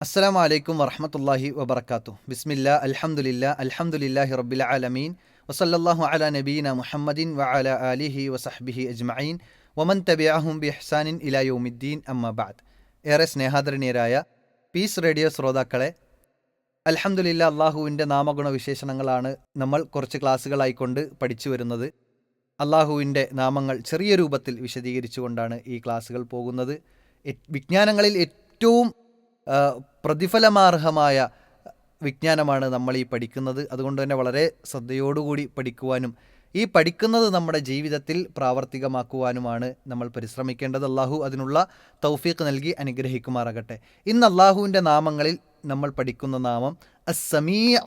അസ്സാം വലൈക്കും വറഹമത്തല്ലാഹി വബർക്കാത്തു ബിസ്മില്ല അലഹമുല്ല അൽഹംദുലില്ലാഹി റബ്ബിൽ ആലമീൻ. വസല്ലല്ലാഹു അല നബീന മുഹമ്മദിൻ വ അല ആലിഹി വസഹ്ബിഹി അജ്മഈൻ. വമൻ തബിഅഹും ബി ഹസാനിൻ ഇലാ അമ്മബാദ് ഏറെ സ്നേഹാദരണീയരായ പീസ് റേഡിയോ ശ്രോതാക്കളെ അൽഹംദുലില്ല അള്ളാഹുവിന്റെ നാമഗുണ വിശേഷണങ്ങളാണ് നമ്മൾ കുറച്ച് ക്ലാസ്സുകളായിക്കൊണ്ട് പഠിച്ചു വരുന്നത്. അള്ളാഹുവിന്റെ നാമങ്ങൾ ചെറിയ രൂപത്തിൽ വിശദീകരിച്ചുകൊണ്ടാണ് ഈ ക്ലാസ്സുകൾ പോകുന്നത്. വിജ്ഞാനങ്ങളിൽ ഏറ്റവും പ്രതിഫലമാർഹമായ വിജ്ഞാനമാണ് നമ്മൾ ഈ പഠിക്കുന്നത്. അതുകൊണ്ട് തന്നെ വളരെ ശ്രദ്ധയോടുകൂടി പഠിക്കുവാനും ഈ പഠിക്കുന്നത് നമ്മുടെ ജീവിതത്തിൽ പ്രാവർത്തികമാക്കുവാനുമാണ് നമ്മൾ പരിശ്രമിക്കേണ്ടത്. അള്ളാഹു അതിനുള്ള തൗഫീഖ് നൽകി അനുഗ്രഹിക്കുമാറാകട്ടെ. ഇന്ന് അള്ളാഹുവിന്റെ നാമങ്ങളിൽ നമ്മൾ പഠിക്കുന്ന നാമം അസമീയ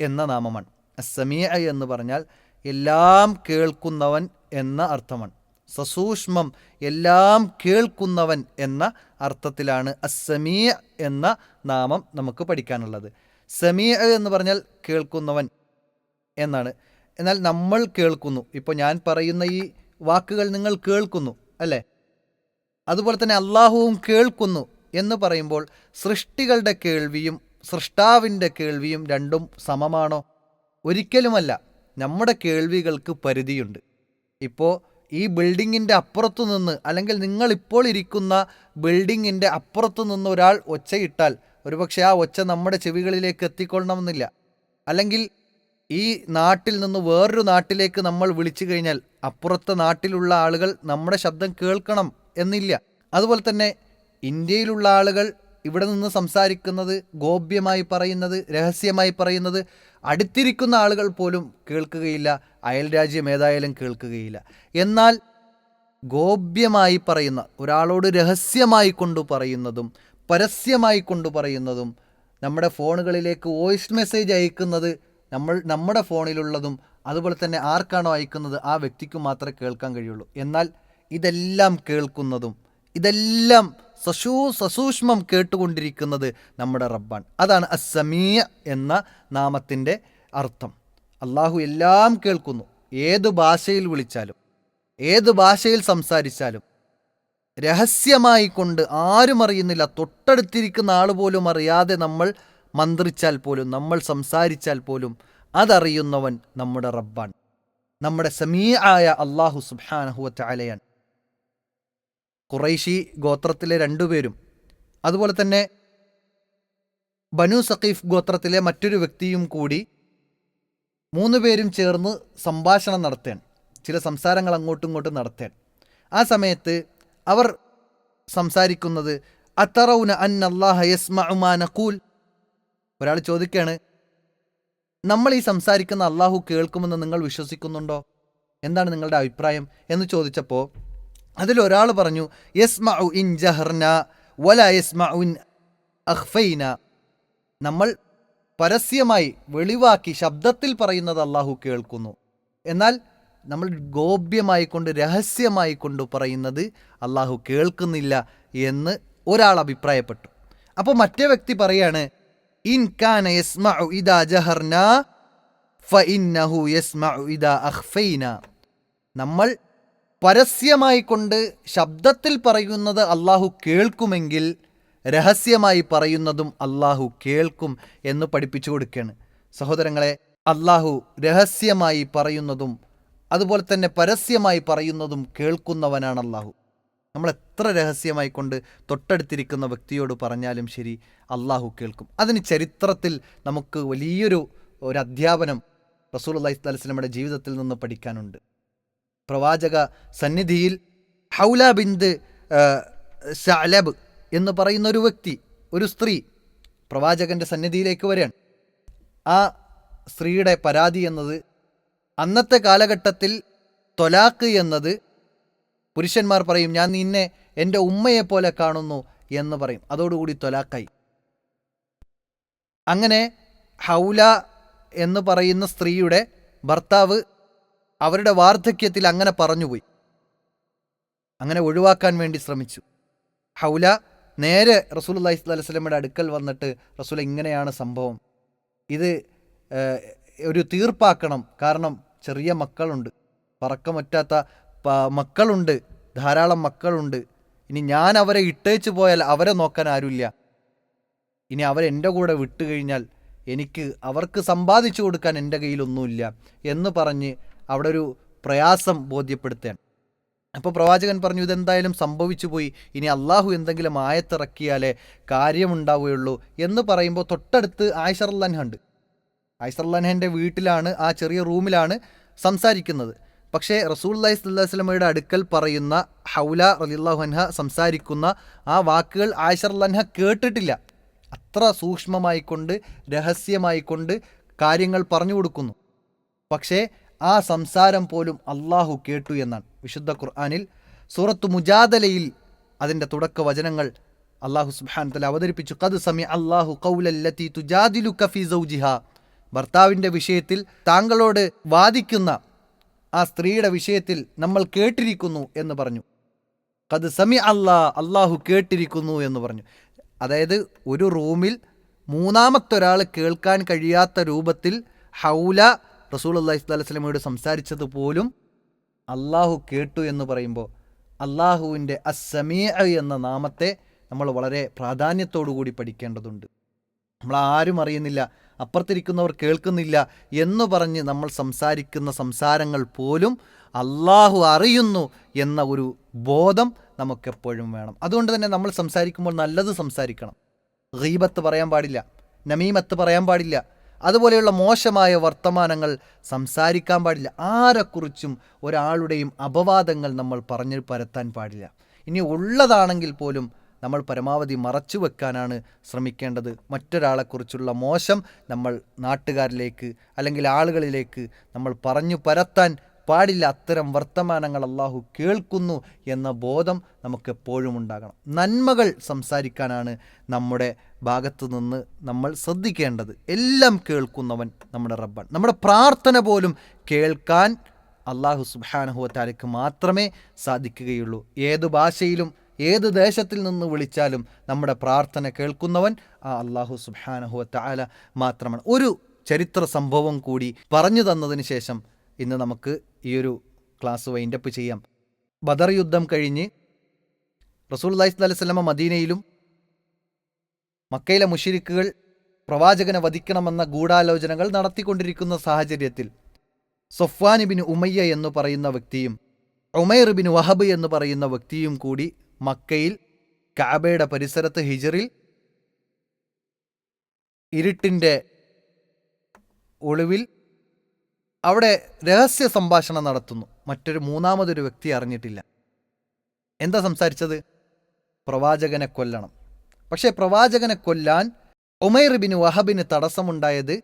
എന്ന നാമമാണ്. അസമീയ എന്ന് പറഞ്ഞാൽ എല്ലാം കേൾക്കുന്നവൻ എന്ന അർത്ഥമാണ്. സസൂക്ഷ്മം എല്ലാം കേൾക്കുന്നവൻ എന്ന അർത്ഥത്തിലാണ് അസമീ എന്ന നാമം നമുക്ക് പഠിക്കാനുള്ളത്. സമീ എന്ന് പറഞ്ഞാൽ കേൾക്കുന്നവൻ എന്നാണ്. എന്നാൽ നമ്മൾ കേൾക്കുന്നു. ഇപ്പോൾ ഞാൻ പറയുന്ന ഈ വാക്കുകൾ നിങ്ങൾ കേൾക്കുന്നു അല്ലേ? അതുപോലെ തന്നെ അള്ളാഹുവും കേൾക്കുന്നു എന്ന് പറയുമ്പോൾ സൃഷ്ടികളുടെ കേൾവിയും സൃഷ്ടാവിന്റെ കേൾവിയും രണ്ടും സമമാണോ? ഒരിക്കലുമല്ല. നമ്മുടെ കേൾവികൾക്ക് പരിധിയുണ്ട്. ഇപ്പോൾ ഈ ബിൽഡിങ്ങിന്റെ അപ്പുറത്തു നിന്ന് അല്ലെങ്കിൽ നിങ്ങൾ ഇപ്പോൾ ഇരിക്കുന്ന ബിൽഡിങ്ങിന്റെ അപ്പുറത്തു നിന്ന് ഒരാൾ ഒച്ചയിട്ടാൽ ഒരുപക്ഷെ ആ ഒച്ച നമ്മുടെ ചെവികളിലേക്ക് എത്തിക്കൊള്ളണമെന്നില്ല. അല്ലെങ്കിൽ ഈ നാട്ടിൽ നിന്ന് വേറൊരു നാട്ടിലേക്ക് നമ്മൾ വിളിച്ചു കഴിഞ്ഞാൽ അപ്പുറത്തെ നാട്ടിലുള്ള ആളുകൾ നമ്മുടെ ശബ്ദം കേൾക്കണം എന്നില്ല. അതുപോലെ തന്നെ ഇന്ത്യയിലുള്ള ആളുകൾ ഇവിടെ നിന്ന് സംസാരിക്കുന്നത് ഗോപ്യമായി പറയുന്നത് രഹസ്യമായി പറയുന്നത് അടുത്തിരിക്കുന്ന ആളുകൾ പോലും കേൾക്കുകയില്ല. അയൽ രാജ്യം ഏതായാലും കേൾക്കുകയില്ല. എന്നാൽ ഗോപ്യമായി പറയുന്ന ഒരാളോട് രഹസ്യമായി കൊണ്ടു പറയുന്നതും പരസ്യമായി കൊണ്ടു പറയുന്നതും നമ്മുടെ ഫോണുകളിലേക്ക് വോയിസ് മെസ്സേജ് അയക്കുന്നത് നമ്മൾ നമ്മുടെ ഫോണിലുള്ളതും അതുപോലെ തന്നെ ആർക്കാണോ അയക്കുന്നത് ആ വ്യക്തിക്ക് മാത്രമേ കേൾക്കാൻ കഴിയുള്ളൂ. എന്നാൽ ഇതെല്ലാം കേൾക്കുന്നതും ഇതെല്ലാം സശൂ സസൂക്ഷ്മം കേട്ടുകൊണ്ടിരിക്കുന്നത് നമ്മുടെ റബ്ബാൻ അതാണ് അസമീയ എന്ന നാമത്തിന്റെ അർത്ഥം. അള്ളാഹു എല്ലാം കേൾക്കുന്നു. ഏത് ഭാഷയിൽ വിളിച്ചാലും ഏത് ഭാഷയിൽ സംസാരിച്ചാലും. രഹസ്യമായി കൊണ്ട് ആരും അറിയുന്നില്ല. തൊട്ടടുത്തിരിക്കുന്ന ആൾ പോലും അറിയാതെ നമ്മൾ മന്ത്രിച്ചാൽ പോലും നമ്മൾ സംസാരിച്ചാൽ പോലും അതറിയുന്നവൻ നമ്മുടെ റബ്ബാണ്. നമ്മുടെ സമീ ആയ അള്ളാഹു സുബാനഹുവറ്റ ഖുറൈശി ഗോത്രത്തിലെ രണ്ടുപേരും അതുപോലെ തന്നെ ബനു സഖീഫ് ഗോത്രത്തിലെ മറ്റൊരു വ്യക്തിയും കൂടി മൂന്ന് പേരും ചേർന്ന് സംഭാഷണം നടത്താൻ. ചില സംസാരങ്ങൾ അങ്ങോട്ടും ഇങ്ങോട്ടും നടത്താൻ. ആ സമയത്ത് അവർ സംസാരിക്കുന്നത് അത്തറൌന അൻ അള്ളാഹ യസ്മഉമാ നഖൂൽ. ഒരാൾ ചോദിക്കുകയാണ് നമ്മൾ ഈ സംസാരിക്കുന്ന അള്ളാഹു കേൾക്കുമെന്ന് നിങ്ങൾ വിശ്വസിക്കുന്നുണ്ടോ? എന്താണ് നിങ്ങളുടെ അഭിപ്രായം? എന്ന് ചോദിച്ചപ്പോൾ അതിലൊരാൾ പറഞ്ഞു യസ്മഉ ഇൻ ജഹർന വല യസ്മഉ ഇൻ അഖ്ഫൈന. നമ്മൾ പരസ്യമായി വെളിവാക്കി ശബ്ദത്തിൽ പറയുന്നത് അള്ളാഹു കേൾക്കുന്നു. എന്നാൽ നമ്മൾ ഗോപ്യമായി കൊണ്ട് രഹസ്യമായി കൊണ്ട് പറയുന്നത് അള്ളാഹു കേൾക്കുന്നില്ല എന്ന് ഒരാൾ അഭിപ്രായപ്പെട്ടു. അപ്പോൾ മറ്റേ വ്യക്തി പറയാണ് ഇൻ കാന യസ്മഉ ഇദാ നമ്മൾ പരസ്യമായി കൊണ്ട് ശബ്ദത്തിൽ പറയുന്നത് അള്ളാഹു കേൾക്കുമെങ്കിൽ രഹസ്യമായി പറയുന്നതും അള്ളാഹു കേൾക്കും എന്ന് പഠിപ്പിച്ചു കൊടുക്കുകയാണ്. സഹോദരങ്ങളെ അള്ളാഹു രഹസ്യമായി പറയുന്നതും അതുപോലെ തന്നെ പരസ്യമായി പറയുന്നതും കേൾക്കുന്നവനാണ് അള്ളാഹു നമ്മൾ എത്ര രഹസ്യമായി കൊണ്ട് തൊട്ടടുത്തിരിക്കുന്ന വ്യക്തിയോട് പറഞ്ഞാലും ശരി അള്ളാഹു കേൾക്കും. അതിന് ചരിത്രത്തിൽ നമുക്ക് വലിയൊരു ഒരു അധ്യാപനം റസൂൽ അള്ളഹി സ്വലമിയുടെ ജീവിതത്തിൽ നിന്ന് പഠിക്കാനുണ്ട്. പ്രവാചക സന്നിധിയിൽ ഹൗല ബിന്ദ് ഷലബ് എന്ന് പറയുന്ന ഒരു വ്യക്തി ഒരു സ്ത്രീ പ്രവാചകന്റെ സന്നിധിയിലേക്ക് വരികയാണ്. ആ സ്ത്രീയുടെ പരാതി എന്നത് അന്നത്തെ കാലഘട്ടത്തിൽ തൊലാക്ക് എന്നത് പുരുഷന്മാർ പറയും ഞാൻ നിന്നെ എന്റെ ഉമ്മയെപ്പോലെ കാണുന്നു എന്ന് പറയും. അതോടുകൂടി തൊലാക്കായി. അങ്ങനെ ഹൗല എന്ന് പറയുന്ന സ്ത്രീയുടെ ഭർത്താവ് അവരുടെ വാർദ്ധക്യത്തിൽ അങ്ങനെ പറഞ്ഞുപോയി. അങ്ങനെ ഒഴിവാക്കാൻ വേണ്ടി ശ്രമിച്ചു. ഹൗല നേരെ റസൂൽ അള്ളഹി സ്വലമയുടെ അടുക്കൽ വന്നിട്ട് റസൂൽ ഇങ്ങനെയാണ് സംഭവം. ഇത് ഒരു തീർപ്പാക്കണം. കാരണം ചെറിയ മക്കളുണ്ട്. പറക്കമറ്റാത്ത മക്കളുണ്ട്. ധാരാളം മക്കളുണ്ട്. ഇനി ഞാൻ അവരെ ഇട്ടേച്ച് പോയാൽ അവരെ നോക്കാൻ ആരുമില്ല. ഇനി അവരെന്റെ കൂടെ വിട്ടുകഴിഞ്ഞാൽ എനിക്ക് അവർക്ക് സമ്പാദിച്ചു കൊടുക്കാൻ എന്റെ കയ്യിലൊന്നുമില്ല എന്ന് പറഞ്ഞ് അവിടെ ഒരു പ്രയാസം ബോധ്യപ്പെടുത്തുകയാണ്. അപ്പോൾ പ്രവാചകൻ പറഞ്ഞു ഇതെന്തായാലും സംഭവിച്ചു പോയി. ഇനി അള്ളാഹു എന്തെങ്കിലും ആയത്തിറക്കിയാലേ കാര്യമുണ്ടാവുകയുള്ളൂ എന്ന് പറയുമ്പോൾ തൊട്ടടുത്ത് ആയിഷർലൻഹുണ്ട് ആയിഷർലൻഹന്റെ വീട്ടിലാണ് ആ ചെറിയ റൂമിലാണ് സംസാരിക്കുന്നത്. പക്ഷേ റസൂൽ അള്ളഹി സ്വല്ലമയുടെ അടുക്കൽ പറയുന്ന ഹൗല റലിള്ളാഹു അൻഹ സംസാരിക്കുന്ന ആ വാക്കുകൾ ആയിഷർലൻഹ കേട്ടിട്ടില്ല. അത്ര സൂക്ഷ്മമായിക്കൊണ്ട് രഹസ്യമായിക്കൊണ്ട് കാര്യങ്ങൾ പറഞ്ഞു കൊടുക്കുന്നു. പക്ഷേ ആ സംസാരം പോലും അള്ളാഹു കേട്ടു എന്നാണ്. വിശുദ്ധ ഖുർആാനിൽ സൂറത്ത് മുജാദലയിൽ അതിന്റെ തുടക്ക വചനങ്ങൾ അള്ളാഹു സുബാൻ തല അവതരിപ്പിച്ചു. കത് സമി അള്ളാഹു കൗലല്ലത്തി തുജാദിലു കഫി സൗജിഹ. ഭർത്താവിന്റെ വിഷയത്തിൽ താങ്കളോട് വാദിക്കുന്ന ആ സ്ത്രീയുടെ വിഷയത്തിൽ നമ്മൾ കേട്ടിരിക്കുന്നു എന്ന് പറഞ്ഞു. കത് സമി അള്ളാ അള്ളാഹു കേട്ടിരിക്കുന്നു എന്ന് പറഞ്ഞു. അതായത് ഒരു റൂമിൽ മൂന്നാമത്തെ ഒരാൾ കേൾക്കാൻ കഴിയാത്ത രൂപത്തിൽ ഹൗല റസൂൽ അള്ളാഹി സ്വലമയോട് സംസാരിച്ചത് പോലും അള്ളാഹു കേട്ടു എന്ന് പറയുമ്പോൾ അള്ളാഹുവിന്റെ അസമീ എന്ന നാമത്തെ നമ്മൾ വളരെ പ്രാധാന്യത്തോടു കൂടി പഠിക്കേണ്ടതുണ്ട്. നമ്മൾ ആരും അറിയുന്നില്ല അപ്പുറത്തിരിക്കുന്നവർ കേൾക്കുന്നില്ല എന്ന് പറഞ്ഞ് നമ്മൾ സംസാരിക്കുന്ന സംസാരങ്ങൾ പോലും അള്ളാഹു അറിയുന്നു എന്ന ഒരു ബോധം നമുക്കെപ്പോഴും വേണം. അതുകൊണ്ട് തന്നെ നമ്മൾ സംസാരിക്കുമ്പോൾ നല്ലത് സംസാരിക്കണം. ഗീബത്ത് പറയാൻ പാടില്ല നമീമത്ത് പറയാൻ പാടില്ല അതുപോലെയുള്ള മോശമായ വർത്തമാനങ്ങൾ സംസാരിക്കാൻ പാടില്ല. ആരെക്കുറിച്ചും ഒരാളുടെയും അപവാദങ്ങൾ നമ്മൾ പറഞ്ഞു പരത്താൻ പാടില്ല. ഇനി ഉള്ളതാണെങ്കിൽ പോലും നമ്മൾ പരമാവധി മറച്ചു വെക്കാനാണ് ശ്രമിക്കേണ്ടത്. മറ്റൊരാളെക്കുറിച്ചുള്ള മോശം നമ്മൾ നാട്ടുകാരിലേക്ക് അല്ലെങ്കിൽ ആളുകളിലേക്ക് നമ്മൾ പറഞ്ഞു പരത്താൻ പാടില്ല അത്തരം വർത്തമാനങ്ങൾ അള്ളാഹു കേൾക്കുന്നു എന്ന ബോധം നമുക്ക് എപ്പോഴും ഉണ്ടാകണം. നന്മകൾ സംസാരിക്കാനാണ് നമ്മുടെ ഭാഗത്ത് നിന്ന് നമ്മൾ ശ്രദ്ധിക്കേണ്ടത്. എല്ലാം കേൾക്കുന്നവൻ നമ്മുടെ റബ്ബാണ്. നമ്മുടെ പ്രാർത്ഥന പോലും കേൾക്കാൻ അള്ളാഹു സുബാനഹുവത്താലയ്ക്ക് മാത്രമേ സാധിക്കുകയുള്ളൂ. ഏത് ഭാഷയിലും ഏത് ദേശത്തിൽ നിന്ന് വിളിച്ചാലും നമ്മുടെ പ്രാർത്ഥന കേൾക്കുന്നവൻ ആ അള്ളാഹു സുബാനഹുവത്താല മാത്രമാണ്. ഒരു ചരിത്ര സംഭവം കൂടി പറഞ്ഞു തന്നതിന് ശേഷം ഇന്ന് നമുക്ക് ഈ ഒരു ക്ലാസ് വൈൻഡപ്പ് ചെയ്യാം. ബദർ യുദ്ധം കഴിഞ്ഞ് റസൂൽ അലൈഹി സ്വലമ മദീനയിലും മക്കയിലെ മുഷിരിക്കുകൾ പ്രവാചകനെ വധിക്കണമെന്ന ഗൂഢാലോചനകൾ നടത്തിക്കൊണ്ടിരിക്കുന്ന സാഹചര്യത്തിൽ സൊഫ്വാൻ ബിൻ ഉമയ്യ എന്ന് പറയുന്ന വ്യക്തിയും ഉമൈർ ബിൻ വഹബ് എന്ന് പറയുന്ന വ്യക്തിയും കൂടി മക്കയിൽ കാബയുടെ പരിസരത്ത് ഹിജറിൽ ഇരുട്ടിന്റെ ഒളിവിൽ അവിടെ രഹസ്യ സംഭാഷണം നടത്തുന്നു. മറ്റൊരു മൂന്നാമതൊരു വ്യക്തി അറിഞ്ഞിട്ടില്ല. എന്താ സംസാരിച്ചത്? പ്രവാചകനെ കൊല്ലണം. പക്ഷേ പ്രവാചകനെ കൊല്ലാൻ ബിൻ വഹബിന് തടസ്സമുണ്ടായത്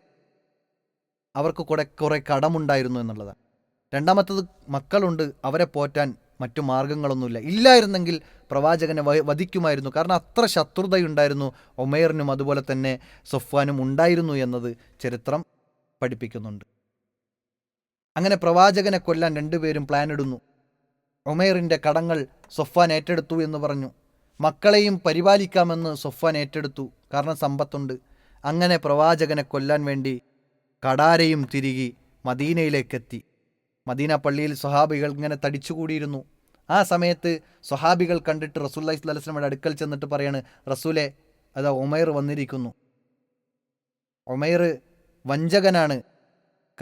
അവർക്ക് കുറെ കുറെ കടമുണ്ടായിരുന്നു എന്നുള്ളതാണ്. രണ്ടാമത്തത് മക്കളുണ്ട് അവരെ പോറ്റാൻ മറ്റു മാർഗങ്ങളൊന്നുമില്ല. ഇല്ലായിരുന്നെങ്കിൽ പ്രവാചകനെ വധിക്കുമായിരുന്നു. കാരണം അത്ര ശത്രുതയുണ്ടായിരുന്നു ഒമേറിനും അതുപോലെ തന്നെ സൊഫ്വാനും ഉണ്ടായിരുന്നു എന്നത് ചരിത്രം പഠിപ്പിക്കുന്നുണ്ട്. അങ്ങനെ പ്രവാചകനെ കൊല്ലാൻ രണ്ടുപേരും പ്ലാൻ ഇടുന്നു. ഒമേറിന്റെ കടങ്ങൾ സൊഫാൻ ഏറ്റെടുത്തു എന്ന് പറഞ്ഞു. മക്കളെയും പരിപാലിക്കാമെന്ന് സൊഫാൻ ഏറ്റെടുത്തു. കാരണം സമ്പത്തുണ്ട്. അങ്ങനെ പ്രവാചകനെ കൊല്ലാൻ വേണ്ടി കടാരയും തിരികി മദീനയിലേക്കെത്തി. മദീന പള്ളിയിൽ സ്വഹാബികൾ ഇങ്ങനെ തടിച്ചുകൂടിയിരുന്നു. ആ സമയത്ത് സ്വഹാബികൾ കണ്ടിട്ട് റസൂല്ലി സ്വലസ്ലമയുടെ അടുക്കൽ ചെന്നിട്ട് പറയാണ് റസൂലെ അതാ ഒമൈർ വന്നിരിക്കുന്നു. ഒമൈർ വഞ്ചകനാണ്.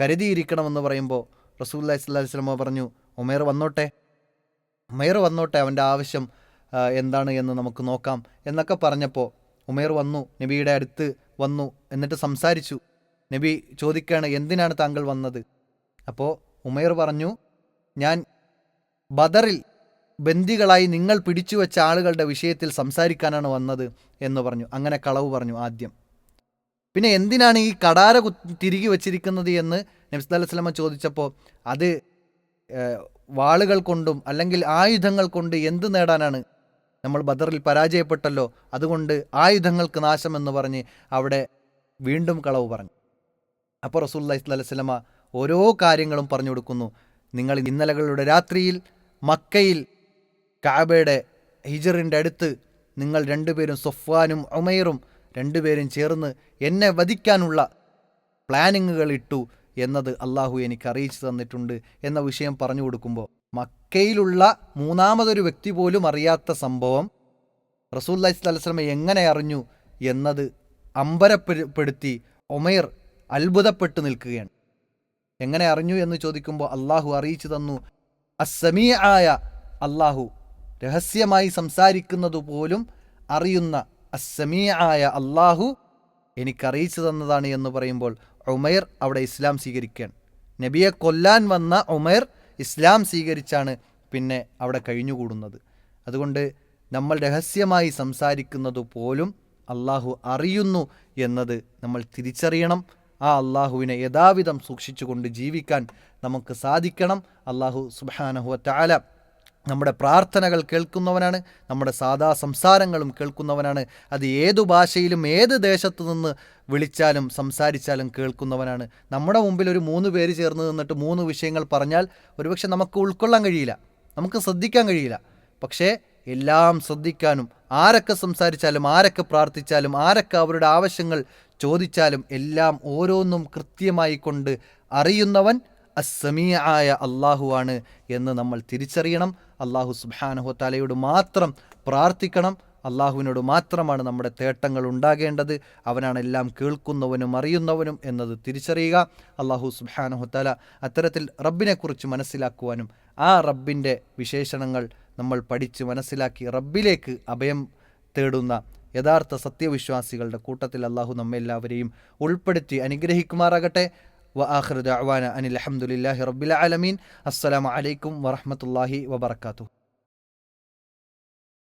കരുതിയിരിക്കണമെന്ന് പറയുമ്പോൾ റസൂല്ലാ സ്വല്ലാ വസ്ലമ പറഞ്ഞു ഉമേർ വന്നോട്ടെ ഉമേർ വന്നോട്ടെ അവന്റെ ആവശ്യം എന്താണ് എന്ന് നമുക്ക് നോക്കാം എന്നൊക്കെ പറഞ്ഞപ്പോൾ ഉമേർ വന്നു നബിയുടെ അടുത്ത് വന്നു എന്നിട്ട് സംസാരിച്ചു. നബി ചോദിക്കുകയാണ് എന്തിനാണ് താങ്കൾ വന്നത്? അപ്പോൾ ഉമേർ പറഞ്ഞു ഞാൻ ബദറിൽ ബന്ദികളായി നിങ്ങൾ പിടിച്ചു വെച്ച ആളുകളുടെ വിഷയത്തിൽ സംസാരിക്കാനാണ് വന്നത് എന്ന് പറഞ്ഞു. അങ്ങനെ കളവ് പറഞ്ഞു ആദ്യം. പിന്നെ എന്തിനാണ് ഈ കടാര തിരികെ വച്ചിരിക്കുന്നത് എന്ന് നബ്സ് സ്വലമ ചോദിച്ചപ്പോൾ അത് വാളുകൾ കൊണ്ടും അല്ലെങ്കിൽ ആയുധങ്ങൾ കൊണ്ട് എന്ത് നേടാനാണ് നമ്മൾ ബദറിൽ പരാജയപ്പെട്ടല്ലോ അതുകൊണ്ട് ആയുധങ്ങൾക്ക് നാശം എന്ന് പറഞ്ഞ് അവിടെ വീണ്ടും കളവ് പറഞ്ഞു. അപ്പോൾ റസൂല്ലാ ഇസ്ലാ സ്വലമ ഓരോ കാര്യങ്ങളും പറഞ്ഞു കൊടുക്കുന്നു. നിങ്ങൾ ഇന്നലകളുടെ രാത്രിയിൽ മക്കയിൽ കാബയുടെ ഹിജറിന്റെ അടുത്ത് നിങ്ങൾ രണ്ടുപേരും സൊഫ്വാനും ഉമൈറും രണ്ടുപേരും ചേർന്ന് എന്നെ വധിക്കാനുള്ള പ്ലാനിങ്ങുകൾ ഇട്ടു എന്നത് അള്ളാഹു എനിക്ക് അറിയിച്ചു തന്നിട്ടുണ്ട് എന്ന വിഷയം പറഞ്ഞു കൊടുക്കുമ്പോൾ മക്കയിലുള്ള മൂന്നാമതൊരു വ്യക്തി പോലും അറിയാത്ത സംഭവം റസൂല്ലാ സ്വലമെ എങ്ങനെ അറിഞ്ഞു എന്നത് അമ്പരപ്പെടുത്തി ഒമൈർ അത്ഭുതപ്പെട്ടു നിൽക്കുകയാണ്. എങ്ങനെ അറിഞ്ഞു എന്ന് ചോദിക്കുമ്പോൾ അള്ളാഹു അറിയിച്ചു തന്നു. അസമീ ആയ അള്ളാഹു രഹസ്യമായി സംസാരിക്കുന്നത് പോലും അറിയുന്ന അസമീ ആയ അള്ളാഹു എനിക്കറിയിച്ചു തന്നതാണ് എന്ന് പറയുമ്പോൾ ഉമൈർ അവിടെ ഇസ്ലാം സ്വീകരിക്കുകയാണ്. നബിയെ കൊല്ലാൻ വന്ന ഉമൈർ ഇസ്ലാം സ്വീകരിച്ചാണ് പിന്നെ അവിടെ കഴിഞ്ഞുകൂടുന്നത്. അതുകൊണ്ട് നമ്മൾ രഹസ്യമായി സംസാരിക്കുന്നത് പോലും അള്ളാഹു അറിയുന്നു എന്നത് നമ്മൾ തിരിച്ചറിയണം. ആ അള്ളാഹുവിനെ യഥാവിധം സൂക്ഷിച്ചുകൊണ്ട് ജീവിക്കാൻ നമുക്ക് സാധിക്കണം. അള്ളാഹു സുബാനഹുവ താല നമ്മുടെ പ്രാർത്ഥനകൾ കേൾക്കുന്നവനാണ് നമ്മുടെ സാധാ സംസാരങ്ങളും കേൾക്കുന്നവനാണ് അത് ഏതു ഭാഷയിലും ഏത് ദേശത്തു നിന്ന് വിളിച്ചാലും സംസാരിച്ചാലും കേൾക്കുന്നവനാണ്. നമ്മുടെ മുമ്പിൽ ഒരു മൂന്ന് പേര് ചേർന്ന് നിന്നിട്ട് മൂന്ന് വിഷയങ്ങൾ പറഞ്ഞാൽ ഒരുപക്ഷെ നമുക്ക് ഉൾക്കൊള്ളാൻ കഴിയില്ല നമുക്ക് ശ്രദ്ധിക്കാൻ കഴിയില്ല. പക്ഷേ എല്ലാം ശ്രദ്ധിക്കാനും ആരൊക്കെ സംസാരിച്ചാലും ആരൊക്കെ പ്രാർത്ഥിച്ചാലും ആരൊക്കെ അവരുടെ ആവശ്യങ്ങൾ ചോദിച്ചാലും എല്ലാം ഓരോന്നും കൃത്യമായി കൊണ്ട് അറിയുന്നവൻ അസമീ ആയ അള്ളാഹുവാണ് എന്ന് നമ്മൾ തിരിച്ചറിയണം. അള്ളാഹു സുബാനഹു മാത്രം പ്രാർത്ഥിക്കണം. അള്ളാഹുവിനോട് മാത്രമാണ് നമ്മുടെ തേട്ടങ്ങൾ ഉണ്ടാകേണ്ടത്. അവനാണ് എല്ലാം കേൾക്കുന്നവനും അറിയുന്നവനും എന്നത് തിരിച്ചറിയുക. അള്ളാഹു സുബാനഹു താല അത്തരത്തിൽ റബ്ബിനെക്കുറിച്ച് മനസ്സിലാക്കുവാനും ആ റബ്ബിന്റെ വിശേഷണങ്ങൾ നമ്മൾ പഠിച്ച് മനസ്സിലാക്കി റബ്ബിലേക്ക് അഭയം തേടുന്ന യഥാർത്ഥ സത്യവിശ്വാസികളുടെ കൂട്ടത്തിൽ അള്ളാഹു നമ്മെല്ലാവരെയും ഉൾപ്പെടുത്തി അനുഗ്രഹിക്കുമാറാകട്ടെ. വ ആഖിർ ദഅവാന അനിൽ അഹമ്മദില്ലാഹി റബ്ബിൽ ആലമീൻ അസ്സലാമു അലൈക്കും വറഹ്മത്തുള്ളാഹി വബറകാതുഹു